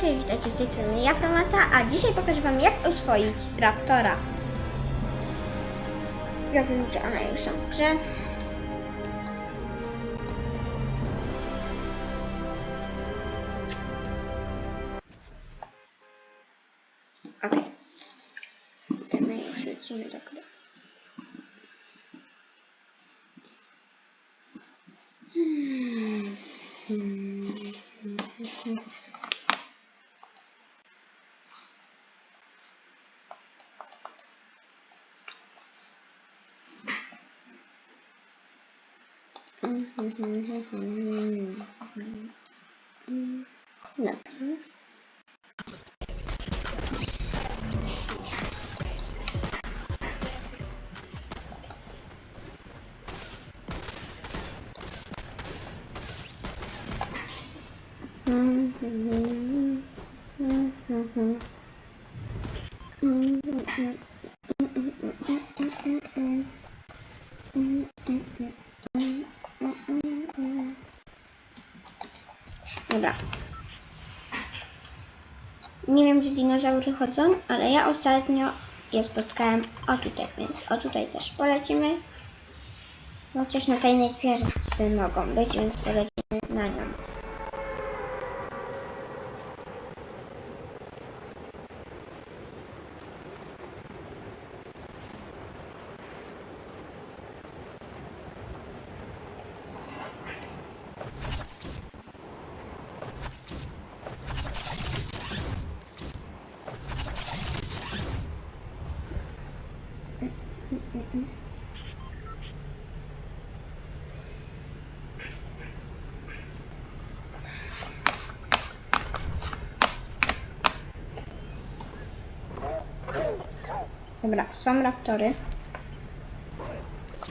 Cześć, witajcie z tej strony ja, Promata, a dzisiaj pokażę wam jak oswoić Raptora. Widzicie, one już są w grze. Okej. To my już lecimy do gry. Hmm. Hmm. ne yapayım? Mm-hmm. Dobra. Nie wiem, gdzie dinozaury chodzą, ale ja ostatnio je spotkałem o tutaj, więc o tutaj też polecimy. Chociaż na tajnej twierdzy mogą być, więc polecimy na nią. Dobra, są raptory.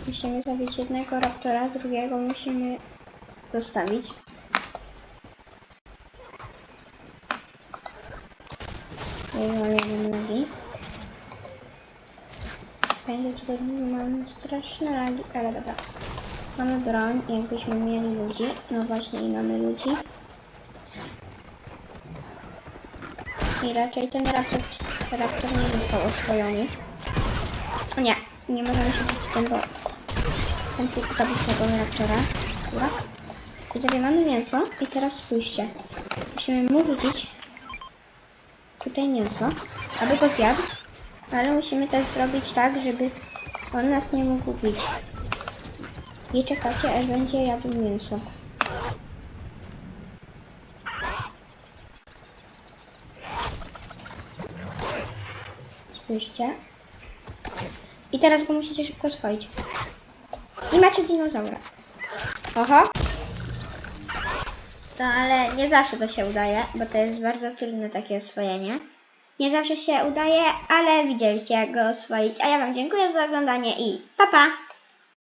Musimy zabić jednego raptora, drugiego musimy zostawić. Jego jeden Będzie tutaj mamy straszne lagi, ale dobra. Mamy broń, jakbyśmy mieli ludzi. No właśnie i mamy ludzi. I raczej ten raptor, raptor nie został oswojony. O nie, nie możemy się bić z tym, bo ten tu tego raptora. Dobra. Widzowie, mamy mięso i teraz spójrzcie. Musimy mu rzucić tutaj mięso, aby go zjadł, ale musimy też zrobić tak, żeby on nas nie mógł bić. I czekacie, aż będzie jadł mięso. Spójrzcie. I teraz go musicie szybko swoić. I macie dinozaura. Oho. To ale nie zawsze to się udaje, bo to jest bardzo trudne takie oswojenie. Nie zawsze się udaje, ale widzieliście jak go oswoić. A ja Wam dziękuję za oglądanie i pa pa!